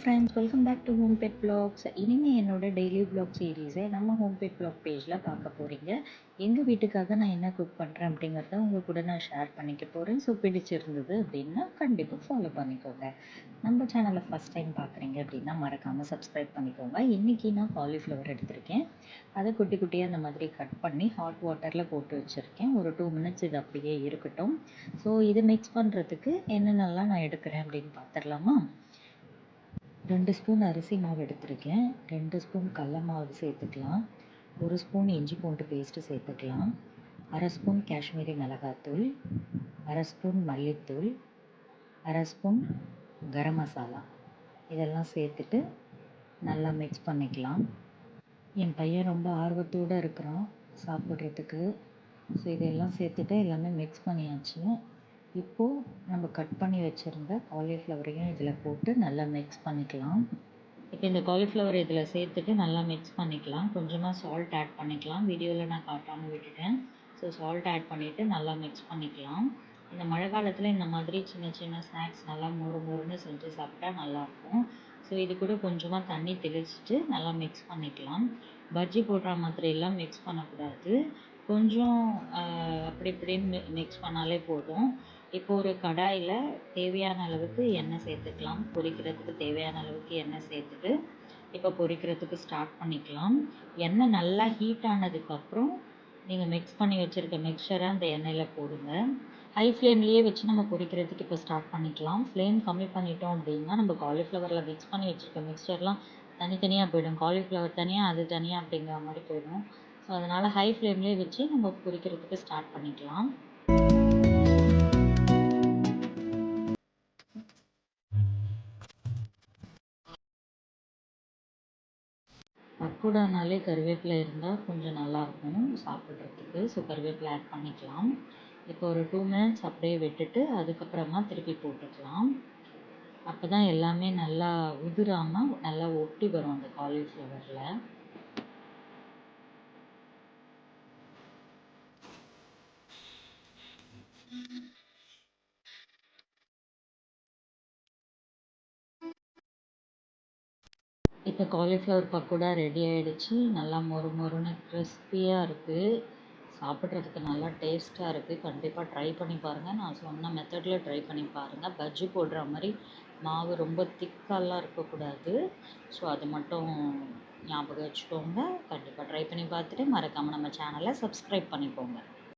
Friends welcome back to home pet blogs இனிமேல் என்னோட daily black சீரீஸை நம்ம ஹோம் பெட் பிளாக் பேஜில் பார்க்க போகிறீங்க எங்கள் வீட்டுக்காக நான் என்ன குக் பண்ணுறேன் அப்படிங்கிறத உங்கள் கூட நான் ஷேர் பண்ணிக்க போகிறேன் ஸோ பிடிச்சிருந்தது அப்படின்னா கண்டிப்பாக ஃபாலோ பண்ணிக்கோங்க. நம்ம சேனலை ஃபஸ்ட் டைம் பார்க்குறீங்க அப்படின்னா மறக்காமல் சப்ஸ்கிரைப் பண்ணிக்கோங்க. இன்றைக்கி நான் காலிஃப்ளவர் எடுத்திருக்கேன். அதை குட்டி குட்டியாக அந்த மாதிரி கட் பண்ணி ஹாட் வாட்டரில் போட்டு வச்சுருக்கேன். ஒரு டூ மினிட்ஸ் இது அப்படியே இருக்கட்டும். ஸோ இது மிக்ஸ் பண்ணுறதுக்கு என்னென்னலாம் நான் எடுக்கிறேன் அப்படின்னு பார்த்துடலாமா? ரெண்டு ஸ்பூன் அரிசி மாவு எடுத்திருக்கேன். ரெண்டு ஸ்பூன் கடல மாவு சேர்த்துக்கலாம். ஒரு ஸ்பூன் இஞ்சி பூண்டு பேஸ்ட்டு சேர்த்துக்கலாம். அரை ஸ்பூன் காஷ்மீரி மிளகாத்தூள். அரை ஸ்பூன் மல்லித்தூள். அரை ஸ்பூன் கரம் மசாலா. இதெல்லாம் சேர்த்துட்டு நல்லா மிக்ஸ் பண்ணிக்கலாம். என் பையன் ரொம்ப ஆர்வத்தோடு இருக்கிறான் சாப்பிட்றதுக்கு. ஸோ இதெல்லாம் சேர்த்துட்டு எல்லாமே மிக்ஸ் பண்ணியாச்சு. இப்போது நம்ம கட் பண்ணி வச்சுருந்த காலிஃப்ளவரையும் இதில் போட்டு நல்லா மிக்ஸ் பண்ணிக்கலாம். இப்போ இந்த காலிஃப்ளவர் இதில் சேர்த்துட்டு நல்லா மிக்ஸ் பண்ணிக்கலாம். கொஞ்சமாக சால்ட் ஆட் பண்ணிக்கலாம். வீடியோவில் நான் காட்டாமல் விட்டுட்டேன். ஸோ சால்ட் ஆட் பண்ணிவிட்டு நல்லா மிக்ஸ் பண்ணிக்கலாம். இந்த மழை காலத்தில் இந்த மாதிரி சின்ன சின்ன ஸ்நாக்ஸ் நல்லா மொறு மொறுன்னு செஞ்சு சாப்பிட்டா நல்லாயிருக்கும் ஸோ இது கூட கொஞ்சமாக தண்ணி தெளிச்சிட்டு நல்லா மிக்ஸ் பண்ணிக்கலாம். பஜ்ஜி போடுற மாதிரியெல்லாம் மிக்ஸ் பண்ணக்கூடாது. கொஞ்சம் அப்படி இப்படின்னு மிக்ஸ் பண்ணாலே போதும். இப்போ ஒரு கடாயில் தேவையான அளவுக்கு எண்ணெய் சேர்த்துக்கலாம். பொரிக்கிறதுக்கு தேவையான அளவுக்கு எண்ணெய் சேர்த்துட்டு இப்போ பொரிக்கிறதுக்கு ஸ்டார்ட் பண்ணிக்கலாம். எண்ணெய் நல்லா ஹீட் ஆனதுக்கப்புறம் நீங்கள் மிக்ஸ் பண்ணி வச்சுருக்க மிக்சரை அந்த எண்ணெயில் போடுங்க. ஹை ஃப்ளேம்லேயே வச்சு நம்ம பொரிக்கிறதுக்கு இப்போ ஸ்டார்ட் பண்ணிக்கலாம். ஃப்ளேம் கம்மி பண்ணிட்டோம் அப்படின்னா நம்ம காலிஃப்ளவரில் மிக்ஸ் பண்ணி வச்சுருக்க மிக்சர்லாம் தனித்தனியாக போயிடும். காலிஃப்ளவர் தனியாக அது தனியாக அப்படிங்கிற மாதிரி போயிடும். ஸோ அதனால் ஹை ஃப்ளேம்லேயே வச்சு நம்ம பொரிக்கிறதுக்கு ஸ்டார்ட் பண்ணிக்கலாம். பக்கோடானாலே கருவேப்பிலை இருந்தால் கொஞ்சம் நல்லாயிருக்கும் சாப்பிட்றதுக்கு. ஸோ கருவேப்பிலை ஆட் பண்ணிக்கலாம். இப்போ ஒரு டூ மினிட்ஸ் அப்படியே விட்டுட்டு அதுக்கப்புறமா திருப்பி போட்டுக்கலாம். அப்போ தான் எல்லாமே நல்லா உதிராமல் நல்லா ஒட்டி வரும் அந்த காலிஃப்ளவரில் இப்போ காலிஃப்ளவர் பக்கோடா ரெடி ஆகிடுச்சி நல்லா மொறு மொறுன்னு கிறிஸ்பியாக இருக்குது சாப்பிட்றதுக்கு நல்லா டேஸ்ட்டாக இருக்குது கண்டிப்பாக ட்ரை பண்ணி பாருங்கள் நான் சொன்ன மெத்தடில் ட்ரை பண்ணி பாருங்கள் பஜ்ஜி போடுற மாதிரி மாவு ரொம்ப திக்காலாம் இருக்கக்கூடாது. ஸோ அது மட்டும் ஞாபகம் வச்சுக்கோங்க. கண்டிப்பாக ட்ரை பண்ணி பார்த்துட்டு மறக்காமல் நம்ம சேனலை சப்ஸ்கிரைப் பண்ணிக்கோங்க.